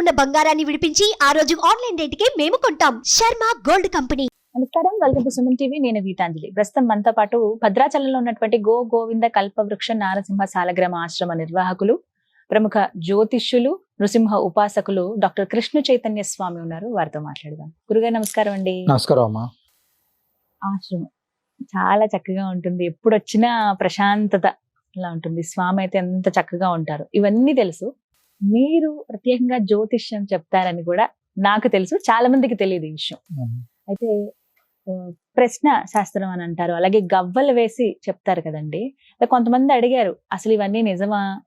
ఉన్న బంగారాన్ని విడిపించి ఆ రోజు ఆన్లైన్ రేటుకే మేము కొంటాం. Sharma gold company. నమస్కారం. Welcome to Suman TV. నేను గీతాంజలి. ప్రస్తుతం మనతో పాటు భద్రాచలంలో ఉన్నటువంటి గో గోవింద కల్పవృక్ష నారసింహ సాలగ్రామ ఆశ్రమ నిర్వాహకులు ప్రముఖ జ్యోతిష్యులు నృసింహ ఉపాసకులు డాక్టర్ కృష్ణ చైతన్య స్వామి ఉన్నారు. వారితో మాట్లాడదాం. గురుగారు నమస్కారం అండి. నమస్కారం అమ్మా. ఆశ్రమం. చాలా చక్కగా ఉంటుంది. ఎప్పుడు వచ్చినా ప్రశాంతత ఇలా ఉంటుంది. స్వామి అయితే ఎంత చక్కగా ఉంటారు. ఇవన్నీ తెలుసు. మీరు ప్రత్యేకంగా జ్యోతిష్యం చెప్తారని కూడా నాకు తెలుసు. చాలా మందికి తెలియదు ఈ విషయం. అయితే ప్రశ్న శాస్త్రం అని అంటారు. అలాగే గవ్వలు వేసి చెప్తారు కదండి. కొంతమంది అడిగారు అసలు ఇవన్నీ నిజమా?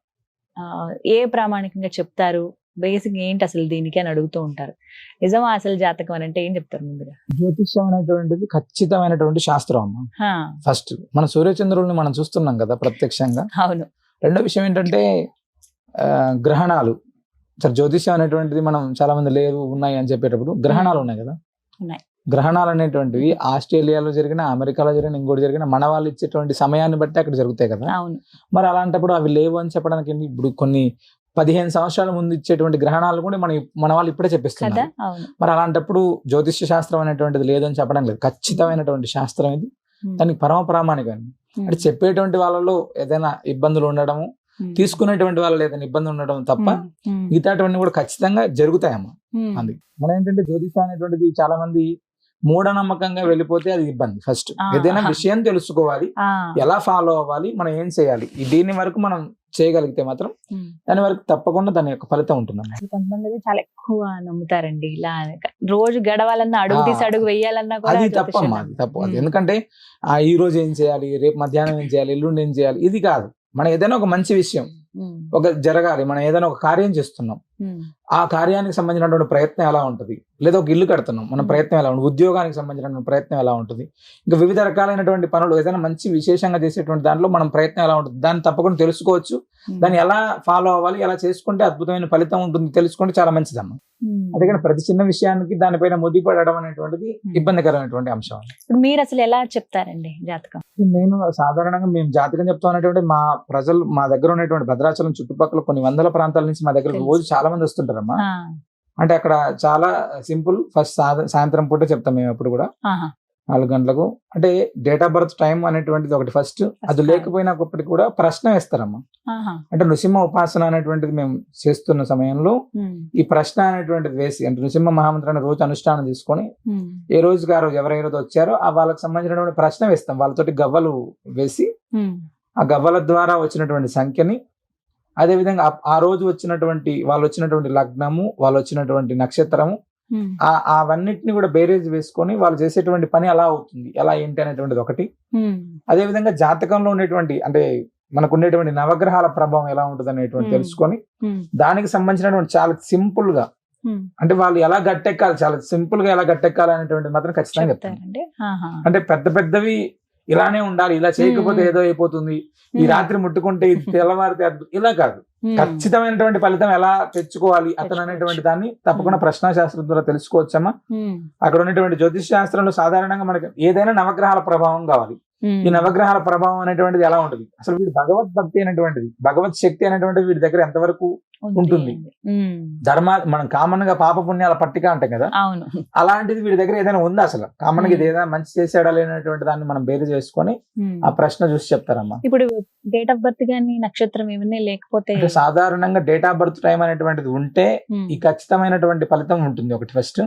ఏ ప్రామాణికంగా చెప్తారు? బేసిక్ ఏంటి అసలు దీనికి? అని అడుగుతూ ఉంటారు. నిజమా అసలు జాతకం? అని అంటే ఏం చెప్తారు ముందుగా? జ్యోతిష్యం అనేటువంటిది ఖచ్చితమైనటువంటి శాస్త్రం అమ్మా. ఫస్ట్ మన సూర్యచంద్రుల్ని మనం చూస్తున్నాం కదా ప్రత్యక్షంగా. అవును. రెండో విషయం ఏంటంటే గ్రహణాలు. సరే జ్యోతిష్యం అనేటువంటిది మనం చాలా మంది లేవు ఉన్నాయి అని చెప్పేటప్పుడు గ్రహణాలు ఉన్నాయి కదా? ఉన్నాయి. గ్రహణాలు అనేటువంటివి ఆస్ట్రేలియాలో జరిగిన అమెరికాలో జరిగిన ఇంకోటి జరిగిన మన వాళ్ళు ఇచ్చేటువంటి సమయాన్ని బట్టి అక్కడ జరుగుతాయి కదా? అవును. మరి అలాంటప్పుడు అవి లేవు అని చెప్పడానికి? ఇప్పుడు కొన్ని పదిహేను సంవత్సరాల ముందు ఇచ్చేటువంటి గ్రహణాలు కూడా మన మన వాళ్ళు ఇప్పుడే చెప్పిస్తున్నారు. మరి అలాంటప్పుడు జ్యోతిష్య శాస్త్రం అనేటువంటిది లేదని చెప్పడం లేదు. ఖచ్చితమైనటువంటి శాస్త్రం ఇది. దానికి పరమ ప్రామాణికం. అంటే చెప్పేటువంటి వాళ్ళలో ఏదైనా ఇబ్బందులు ఉండడము తీసుకునేటువంటి వాళ్ళలో ఏదైనా ఇబ్బంది ఉండడం తప్ప మిగతాటువంటి కూడా ఖచ్చితంగా జరుగుతాయమ్మా. అందుకే మనం ఏంటంటే జ్యోతిష్యం అనేటువంటిది చాలా మంది మూఢనమ్మకంగా వెళ్ళిపోతే అది ఇబ్బంది ఫస్ట్. ఏదైనా. విషయం తెలుసుకోవాలి ఎలా ఫాలో అవ్వాలి మనం ఏం చేయాలి? దీని వరకు మనం చేయగలిగితే మాత్రం. దాని వరకు తప్పకుండా దాని యొక్క ఫలితం అసలు కొంతమంది చాలా ఎక్కువ నమ్ముతారండి ఇలా రోజు గడవాలన్నా అడుగు తీసి అడుగు వేయాలన్నా అది తప్పమ్మా అది తప్పు. ఎందుకంటే ఆ ఈ రోజు ఏం చేయాలి రేపు మధ్యాహ్నం ఏం చేయాలి ఎల్లుండి ఏం చేయాలి ఇది కాదు. మనం ఏదైనా ఒక మంచి విషయం ఒక జరగాలి మనం ఏదైనా ఒక కార్యం చేస్తున్నాం. ఆ కార్యానికి సంబంధించినటువంటి ప్రయత్నం ఎలా ఉంటుంది? లేదా ఒక ఇల్లు కడుతున్నాం మన. ప్రయత్నం ఎలా ఉంటుంది? ఉద్యోగానికి సంబంధించినటువంటి ప్రయత్నం ఎలా ఉంటుంది? ఇంకా వివిధ రకాలైనటువంటి పనులు ఏదైనా మంచి విశేషంగా చేసేటువంటి దాంట్లో మనం ప్రయత్నం ఎలా ఉంటుంది? దాన్ని తప్పకుండా తెలుసుకోవచ్చు. దాన్ని ఎలా ఫాలో అవ్వాలి? ఎలా చేసుకుంటే అద్భుతమైన ఫలితం ఉంటుంది? తెలుసుకుంటే చాలా మంచిదమ్మా. అందుకని ప్రతి చిన్న విషయానికి దానిపైన ముద్దిపడడం అనేటువంటిది. ఇబ్బందికరమైనటువంటి అంశం ఇప్పుడు మీరు అసలు ఎలా చెప్తారండి జాతకం? నేను సాధారణంగా మేము జాతకం చెప్తాం అనేటువంటి మా ప్రజలు మా దగ్గర ఉన్నటువంటి భద్రాచలం చుట్టుపక్కల కొన్ని వందల ప్రాంతాల నుంచి మా దగ్గర. రోజు చాలా మంది వస్తుంటారమ్మా. అంటే అక్కడ చాలా సింపుల్ ఫస్ట్ సాయంత్రం పూట చెప్తాం మేము ఎప్పుడు కూడా. నాలుగు గంటలకు. అంటే డేట్ ఆఫ్ బర్త్ టైం అనేటువంటిది ఒకటి ఫస్ట్. అది First. లేకపోయినప్పటికీ కూడా ప్రశ్న వేస్తారమ్మా. అంటే నృసింహ ఉపాసన అనేటువంటిది మేము చేస్తున్న సమయంలో ఈ ప్రశ్న అనేటువంటిది వేసి అంటే నృసింహ మహామంత్రాన్ని రోజు అనుష్ఠానం తీసుకొని ఏ రోజుకి ఆ రోజు వచ్చారో ఆ వాళ్ళకి సంబంధించినటువంటి ప్రశ్న వేస్తాం. వాళ్ళతోటి గవ్వలు వేసి ఆ గవ్వల ద్వారా వచ్చినటువంటి సంఖ్యని అదేవిధంగా ఆ- ఆ రోజు వచ్చినటువంటి వాళ్ళు వచ్చినటువంటి లగ్నము వాళ్ళు వచ్చినటువంటి నక్షత్రము ఆ అవన్నిటిని కూడా బేరేజ్ వేసుకొని వాళ్ళు చేసేటువంటి పని ఎలా అవుతుంది. ఎలా ఏంటి అనేటువంటిది ఒకటి. అదేవిధంగా జాతకంలో ఉండేటువంటి అంటే మనకు ఉండేటువంటి నవగ్రహాల ప్రభావం ఎలా ఉంటుంది అనేటువంటి. తెలుసుకొని దానికి సంబంధించినటువంటి చాలా సింపుల్గా. అంటే వాళ్ళు ఎలా గట్టెక్కాలి చాలా సింపుల్గా ఎలా గట్టెక్కాలి అనేటువంటిది మాత్రం ఖచ్చితంగా ఆహా. అంటే పెద్ద పెద్దవి ఇలానే ఉండాలి ఇలా చేయకపోతే. ఏదో అయిపోతుంది ఈ రాత్రి ముట్టుకుంటే ఇది తెల్లవారితే. ఇలా కాదు ఖచ్చితమైనటువంటి ఫలితం ఎలా తెచ్చుకోవాలి అతను. అనేటువంటి దాన్ని తప్పకుండా. ప్రశ్నా శాస్త్రం ద్వారా తెలుసుకోవచ్చమ్మా అక్కడ ఉన్నటువంటి జ్యోతిష్ శాస్త్రంలో సాధారణంగా మనకి ఏదైనా నవగ్రహాల ప్రభావం కావాలి ఈ నవగ్రహాల ప్రభావం అనేటువంటిది ఎలా ఉంటుంది? అసలు వీడి భగవద్ భక్తి అనేటువంటిది భగవత్ శక్తి అనేటువంటిది వీడి దగ్గర ఎంతవరకు ఉంటుంది. ధర్మ మనం కామన్గా పాప పుణ్యాల పట్టిక అంటాం కదా? అలాంటిది వీడి దగ్గర ఏదైనా ఉందా అసలు? కామన్గా ఇది. ఏదైనా మంచి చేసాడా లేనటువంటి దాన్ని మనం బేరు చేసుకొని. ఆ ప్రశ్న చూసి చెప్తారమ్మా. ఇప్పుడు డేట్ ఆఫ్ బర్త్ గానీ నక్షత్రం ఏమన్నా లేకపోతే సాధారణంగా డేట్ ఆఫ్ బర్త్ టైం అనేటువంటిది ఉంటే ఈ ఖచ్చితమైనటువంటి ఫలితం ఉంటుంది ఒకటి ఫస్ట్.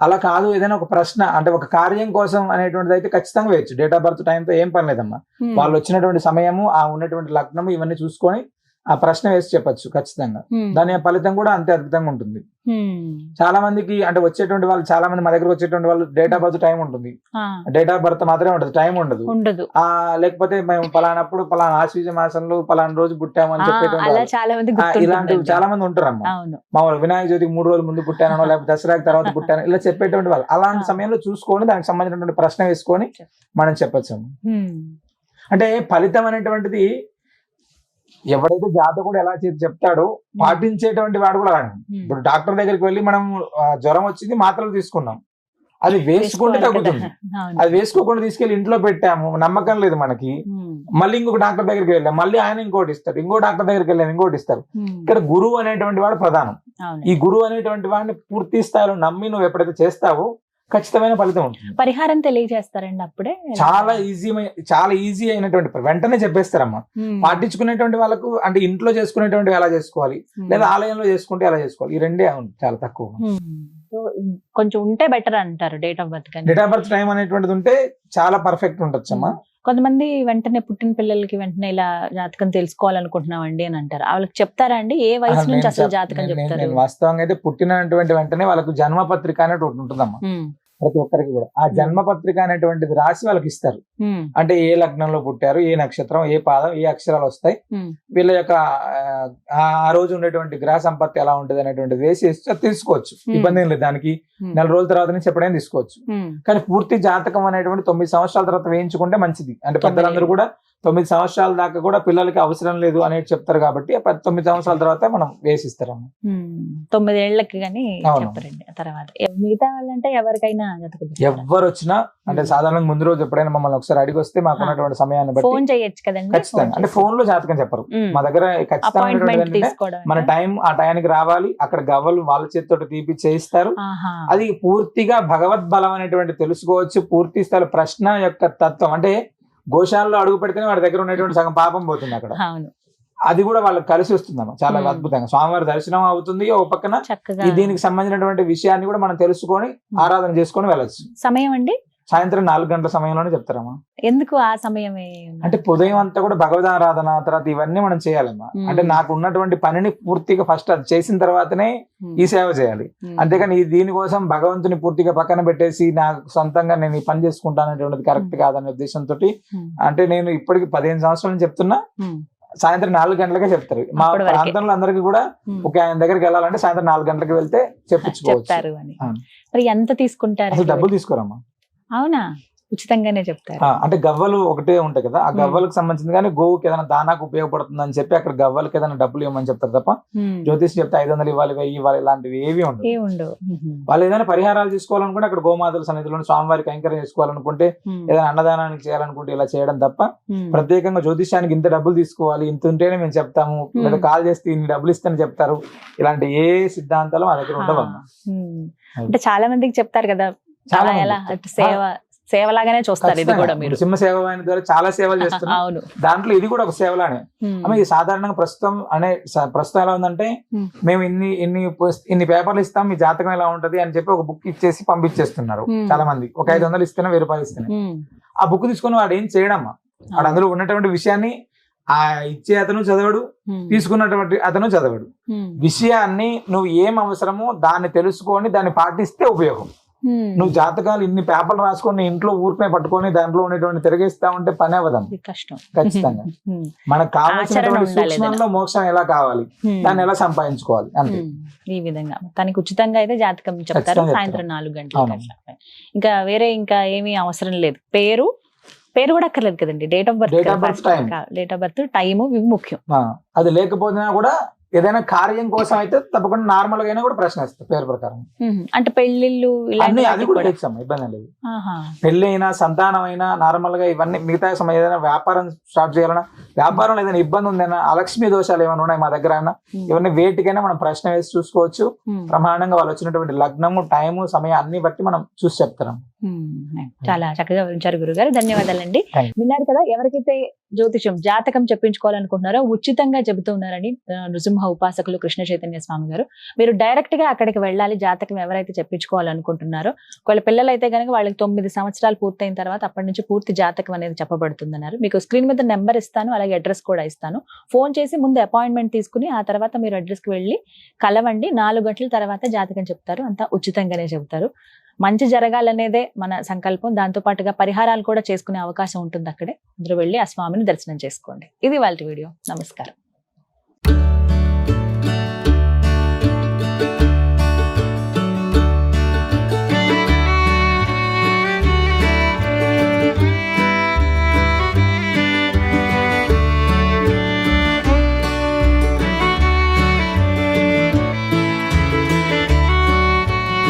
అలా కాదు ఏదైనా ఒక ప్రశ్న అంటే ఒక కార్యం కోసం అనేటువంటిది అయితే ఖచ్చితంగా వేయచ్చు. డేట్ ఆఫ్ బర్త్ టైంతో ఏం పని లేదమ్మా. ఉమ్, వాళ్ళు వచ్చినటువంటి సమయము ఆ ఉన్నటువంటి లగ్నము ఇవన్నీ చూసుకొని ఆ ప్రశ్న వేసి చెప్పొచ్చు ఖచ్చితంగా. దాని ఫలితం కూడా అంతే అద్భుతంగా ఉంటుంది. చాలా మందికి అంటే వచ్చేటువంటి వాళ్ళు చాలా మంది మా దగ్గర వచ్చేటువంటి వాళ్ళు డేట్ ఆఫ్ బర్త్ టైం ఉంటుంది. డేట్ ఆఫ్ బర్త్ మాత్రమే ఉంటుంది టైం ఉండదు. ఉండదు. ఆ లేకపోతే మేము పలానప్పుడు పలానా ఆశ్వీజ మాసంలో పలానా రోజు పుట్టాము అని చెప్పేటువంటి ఇలాంటివి. చాలా మంది ఉంటారమ్మా. అవును. మామూలు వినాయక చవితికి మూడు రోజులు ముందు పుట్టానో లేకపోతే దసరాకి తర్వాత పుట్టాను ఇలా చెప్పేటువంటి వాళ్ళు. అలాంటి. సమయంలో చూసుకొని దానికి సంబంధించినటువంటి ప్రశ్న వేసుకొని మనం చెప్పొచ్చు అమ్మ. అంటే ఫలితం అనేటువంటిది ఎవడైతే జాతకుడు ఎలా చేసి చెప్తాడో పాటించేటువంటి వాడు కూడా. ఉమ్, ఇప్పుడు డాక్టర్ దగ్గరికి వెళ్ళి మనం జ్వరం వచ్చింది మాత్రలు తీసుకున్నాం. అది వేసుకుంటే. తగ్గుతుంది. అది వేసుకోకుండా తీసుకెళ్ళి ఇంట్లో పెట్టాము నమ్మకం లేదు మనకి. మళ్ళీ ఇంకొక డాక్టర్ దగ్గరికి వెళ్ళాం మళ్ళీ ఆయన ఇంకోటి ఇస్తారు ఇంకో డాక్టర్ దగ్గరికి వెళ్ళాం ఇంకోటి ఇస్తారు. ఇక్కడ గురువు అనేటువంటి వాడు ప్రధానం. ఈ గురువు అనేటువంటి వాడిని పూర్తి స్థాయిలో నమ్మి నువ్వు ఎప్పుడైతే చేస్తావో ఖచ్చితమైన ఫలితం ఉంటుంది. పరిహారం తెలియజేస్తారండి అప్పుడే? చాలా ఈజీ చాలా ఈజీ అయినటువంటి. వెంటనే చెప్పేస్తారమ్మా. పాటించుకునేటువంటి వాళ్ళకు అంటే ఇంట్లో చేసుకునేటువంటి ఎలా చేసుకోవాలి? లేదా ఆలయంలో చేసుకుంటే ఎలా చేసుకోవాలి? ఈ రెండే చాలా తక్కువ. కొంచెం ఉంటే బెటర్ అంటారు date of birth date of birth time అనేటువంటిది ఉంటే చాలా పర్ఫెక్ట్ ఉండొచ్చమ్మా కొంతమంది వెంటనే పుట్టిన పిల్లలకి వెంటనే ఇలా జాతకం తెలుసుకోవాలనుకుంటున్నామండి అని అంటారు. వాళ్ళకి చెప్తారా అండి? ఏ వయసు నుంచి అసలు జాతకం చెప్తారు? వాస్తవంగా అయితే పుట్టినటువంటి వెంటనే వాళ్ళకు జన్మ పత్రిక అనేది ఒకటి ఉంటుందమ్మా. ప్రతి ఒక్కరికి కూడా. ఆ జన్మ పత్రిక అనేటువంటిది రాసి వాళ్ళకి ఇస్తారు. ఉమ్, అంటే ఏ లగ్నంలో పుట్టారు ఏ నక్షత్రం ఏ పాదం ఏ అక్షరాలు వస్తాయి. ఉమ్, వీళ్ళ యొక్క ఆ, రోజు ఉండేటువంటి గ్రహ సంపత్తి ఎలా ఉంటుంది అనేటువంటిది వేసి తీసుకోవచ్చు. Hmm. ఇబ్బంది ఏం లేదు. దానికి Hmm. నెల రోజుల తర్వాత నుంచి ఎప్పుడైనా తీసుకోవచ్చు. కానీ పూర్తి జాతకం అనేటువంటి తొమ్మిది సంవత్సరాల తర్వాత వేయించుకుంటే మంచిది. అంటే పెద్దలందరూ కూడా తొమ్మిది సంవత్సరాల దాకా కూడా పిల్లలకి అవసరం లేదు అనేది చెప్తారు కాబట్టి తొమ్మిది సంవత్సరాల తర్వాత మనం వేసిస్తారమ్మ. ఉమ్. తొమ్మిదేళ్ళకి కానీ తర్వాత. మిగతా వాళ్ళంటే ఎవరికైనా? ఎవరు వచ్చినా అంటే Hmm. సాధారణంగా ముందు రోజు ఎప్పుడైనా మమ్మల్ని ఒకసారి అడిగి వస్తే మాకు ఉన్నటువంటి సమయాన్ని బట్టి ఫోన్ చేయొచ్చు కదండి ఖచ్చితంగా. అంటే ఫోన్లో జాతకం చెప్పరు. మా దగ్గర ఖచ్చితంగా మన టైం ఆ టైంకి రావాలి అక్కడ గవ్వలు వాళ్ళ చేతితో తీపి చేయిస్తారు. అది పూర్తిగా భగవద్ బలం అనేటువంటి తెలుసుకోవచ్చు పూర్తి స్థాయి ప్రశ్న యొక్క తత్వం. అంటే గోశాలలో అడుగు పెడితేనే వాడి దగ్గర ఉన్నటువంటి సగం పాపం పోతుంది అక్కడ. అవును. అది కూడా వాళ్ళకి కలిసి వస్తుందమ్మా చాలా. అద్భుతంగా. స్వామివారి దర్శనం అవుతుంది ఓ పక్కన. దీనికి సంబంధించినటువంటి విషయాన్ని కూడా మనం తెలుసుకొని ఆరాధన చేసుకొని వెళ్ళొచ్చు. సమయం అండి? సాయంత్రం నాలుగు గంటల సమయంలోనే చెప్తారమ్మా. ఎందుకు ఆ సమయమే అంటే ఉదయం అంతా కూడా భగవద్ ఆరాధన తర్వాత ఇవన్నీ మనం చేయాలమ్మా. అంటే నాకు ఉన్నటువంటి పనిని పూర్తిగా ఫస్ట్ అది చేసిన తర్వాతనే ఈ సేవ చేయాలి. ఈ దీనికోసం భగవంతుని పూర్తిగా పక్కన పెట్టేసి నాకు సొంతంగా నేను ఈ పని చేసుకుంటాను అనేటువంటిది కరెక్ట్. కాదనే ఉద్దేశంతో అంటే నేను ఇప్పటికి పదిహేను సంవత్సరాల చెప్తున్నా. సాయంత్రం నాలుగు గంటలకే చెప్తారు మా. ప్రాంతంలో అందరికీ కూడా. ఒక ఆయన దగ్గరికి వెళ్ళాలంటే సాయంత్రం నాలుగు గంటలకు వెళ్తే చెప్పించుకోవచ్చు చెప్తారు అని అవును. మరి ఎంత తీసుకుంటారు అసలు డబ్బులు తీసుకోరమ్మా అవునా ఉచితంగానే చెప్తారు. అంటే గవ్వలు ఒకటే ఉంటాయి కదా. ఆ గవ్వలకు సంబంధించింది కానీ గోవుకి ఏదైనా దానాకు ఉపయోగపడుతుంది అని చెప్పి అక్కడ గవ్వలకి ఏదైనా డబ్బులు ఇవ్వమని చెప్తారు తప్ప జ్యోతిష్ చెప్తే ఐదు వందలు ఇవ్వాలి వెయ్యి ఇవ్వాలి ఇలాంటివి ఏవి ఉండవు. వాళ్ళు ఏదైనా పరిహారాలు తీసుకోవాలనుకుంటే అక్కడ గోమాతల సన్నిధిలో స్వామివారికి కైంకర్యం చేసుకోవాలనుకుంటే ఏదైనా అన్నదానానికి చేయాలనుకుంటే ఇలా చేయడం తప్ప ప్రత్యేకంగా జ్యోతిష్యానికి ఇంత డబ్బులు తీసుకోవాలి ఇంత ఉంటేనే మేము చెప్తాము. లేదా కాల్ చేస్తే ఇన్ని డబ్బులు ఇస్తేనే చెప్తారు. ఇలాంటి ఏ సిద్ధాంతాలు మా దగ్గర ఉండవు. అంటే చాలా మందికి చెప్తారు కదా చాలా ఎలా సేవ సేవలాగానే చూస్తారు ఇది. కూడా మీరు. సింహ సేవ ద్వారా చాలా సేవలు చేస్తున్నాం. అవును. దాంట్లో ఇది కూడా ఒక సేవలానే. ఇది సాధారణంగా ప్రస్తుతం అనే ప్రస్తుతం ఎలా ఉందంటే. మేము ఇన్ని ఇన్ని ఇన్ని పేపర్లు ఇస్తాం మీ జాతకం ఎలా ఉంటది అని చెప్పి ఒక బుక్ ఇచ్చేసి పంపించేస్తున్నారు. చాలా మంది. ఒక ఐదు వందలు ఇస్తేనే వెయ్యి రూపాయలు ఇస్తేనే. ఆ బుక్ తీసుకొని వాడు ఏం చేయడమ్మా? వాడు అందులో ఉన్నటువంటి విషయాన్ని ఆ ఇచ్చే అతను చదవడు తీసుకున్నటువంటి అతను చదవడు. విషయాన్ని నువ్వు ఏం అవసరమో దాన్ని తెలుసుకొని దాన్ని పాటిస్తే ఉపయోగం. నువ్వు జాతకాలు ఇన్ని పేపర్లు రాసుకొని ఇంట్లో ఊరికే పట్టుకొని దాంట్లో ఉండేటువంటి తిరిగేస్తా ఉంటే పని అవ్వదాం ఇది కష్టం. ఖచ్చితంగా. మనకు ఉండాలి సూక్ష్మంలో మోక్షం ఎలా కావాలి. దాన్ని ఎలా సంపాదించుకోవాలి? అంతే. ఉమ్, ఈ విధంగా. తనకి ఉచితంగా అయితే జాతకం చెప్తారు. సాయంత్రం. నాలుగు. అట్లా. ఇంకా వేరే ఇంకా ఏమీ అవసరం లేదు. పేరు పేరు కూడా అక్కర్లేదు కదండి. Date of birth Date of birth, time. Date of birth time ఇవి ముఖ్యం. అది లేకపోయినా కూడా ఏదైనా కార్యం కోసం అయితే తప్పకుండా నార్మల్గా అయినా కూడా ప్రశ్న ఇస్తారు పేరు ప్రకారం. అంటే పెళ్ళిళ్ళు అన్ని అది కూడా ఇచ్చాం ఇబ్బంది లేదు. పెళ్ళి అయినా సంతానం అయినా నార్మల్గా ఇవన్నీ మిగతా సమయం ఏదైనా వ్యాపారం స్టార్ట్ చేయాలన్నా వ్యాపారంలో ఏదైనా ఇబ్బంది ఉందైనా అలక్ష్మి దోషాలు ఏమైనా ఉన్నాయి మా దగ్గర అయినా ఇవన్నీ వేటికైనా మనం ప్రశ్న వేసి చూసుకోవచ్చు. ప్రమాణంగా వాళ్ళు వచ్చినటువంటి లగ్నము టైము సమయం అన్ని బట్టి మనం చూసి చెప్తాం చాలా చక్కగా వివరించారు గురుగారు. ధన్యవాదాలండి. విన్నారు కదా ఎవరికైతే జ్యోతిషం జాతకం చెప్పించుకోవాలనుకుంటున్నారో ఉచితంగా చెబుతూ ఉన్నారని నృసింహ ఉపాసకులు కృష్ణ చైతన్య స్వామి గారు. మీరు డైరెక్ట్గా అక్కడికి వెళ్ళాలి జాతకం ఎవరైతే చెప్పించుకోవాలనుకుంటున్నారో ఒకవేళ పిల్లలు అయితే కనుక వాళ్ళకి తొమ్మిది సంవత్సరాలు పూర్తయిన తర్వాత అప్పటి నుంచి పూర్తి జాతకం అనేది చెప్పబడుతుందన్నారు. మీకు స్క్రీన్ మీద నెంబర్ ఇస్తాను అలాగే అడ్రస్ కూడా ఇస్తాను. ఫోన్ చేసి ముందు అపాయింట్మెంట్ తీసుకుని ఆ తర్వాత మీరు అడ్రస్కి వెళ్ళి కలవండి. నాలుగు గంటల తర్వాత జాతకం చెప్తారు. అంతా ఉచితంగానే చెప్తారు మంచి జరగాలనేదే మన సంకల్పం. దాంతో పాటుగా పరిహారాలు కూడా చేసుకునే అవకాశం ఉంటుంది అక్కడే అందరూ వెళ్ళి ఆ స్వామిని దర్శనం చేసుకోండి. ఇది వాళ్ళ వీడియో. నమస్కారం.